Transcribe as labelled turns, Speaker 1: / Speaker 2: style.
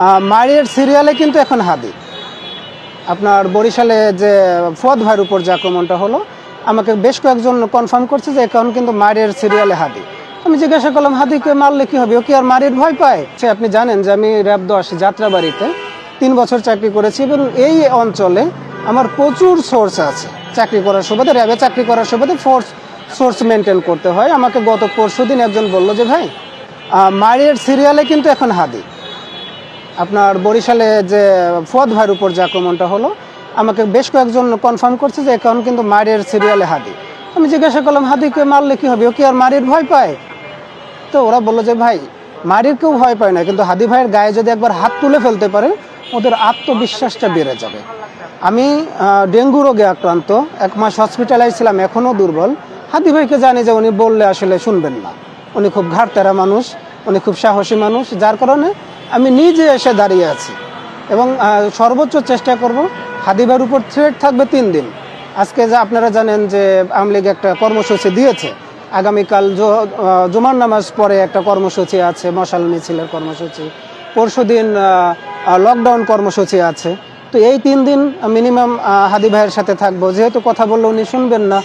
Speaker 1: আহ, মারিয়ার সিরিয়ালে কিন্তু এখন হাদি আপনার বরিশালে যে ফুয়াদ ভাইয়ের উপর যে আক্রমণটা হলো আমাকে বেশ কয়েকজন কনফার্ম করছে যে এখন কিন্তু মারিয়ার সিরিয়ালে হাদি আমি জিজ্ঞাসা করলাম হাদিকে মারলে কি হবে? ও কি আর মারির ভয় পায়? সে আপনি জানেন যে আমি র্যাব দশ যাত্রাবাড়িতে তিন বছর চাকরি করেছি এবং এই অঞ্চলে আমার প্রচুর সোর্স আছে। চাকরি করার সুবাদে র্যাবে চাকরি করার সুবাদে ফোর্স সোর্স মেনটেন করতে হয়। আমাকে গত পরশু দিন একজন বলল যে ভাই আহ, মারিয়ার সিরিয়ালে কিন্তু এখন হাদি আপনার বরিশালে যে ফুয়াদ ভাইয়ের উপর যে আক্রমণটা হলো, আমাকে বেশ কয়েকজন কনফার্ম করছে যে এখন কিন্তু মারের সিরিয়ালে হাদি। আমি জিজ্ঞাসা করলাম, হাদিকে মারলে কি হবে? ও কি আর মারির ভয় পায়? তো ওরা বলল যে, ভাই মারির কেউ ভয় পায় না, কিন্তু হাদি ভাইয়ের গায়ে যদি একবার হাত তুলে ফেলতে পারে, ওদের আত্মবিশ্বাসটা বেড়ে যাবে। আমি ডেঙ্গু রোগে আক্রান্ত, এক মাস হসপিটালাইজ ছিলাম, এখনও দুর্বল। হাদি ভাইকে জানি যে উনি বললে আসলে শুনবেন না। উনি খুব ঘাটতেরা মানুষ, উনি খুব সাহসী মানুষ, যার কারণে আমি নিজে এসে দাঁড়িয়ে আছি এবং সর্বোচ্চ চেষ্টা করব হাদিবার উপর থ্রেড থাকবে তিন দিন। আজকে যে আপনারা জানেন যে আওয়ামী লীগ একটা কর্মসূচি দিয়েছে। আগামীকাল জুমার নামাজ পরে একটা কর্মসূচি আছে, মশাল মিছিলের কর্মসূচি। পরশু দিন লকডাউন কর্মসূচি আছে। তো এই তিন দিন মিনিমাম হাদি ভাইয়ের সাথে থাকব। যেহেতু কথা বললে উনি শুনবেন না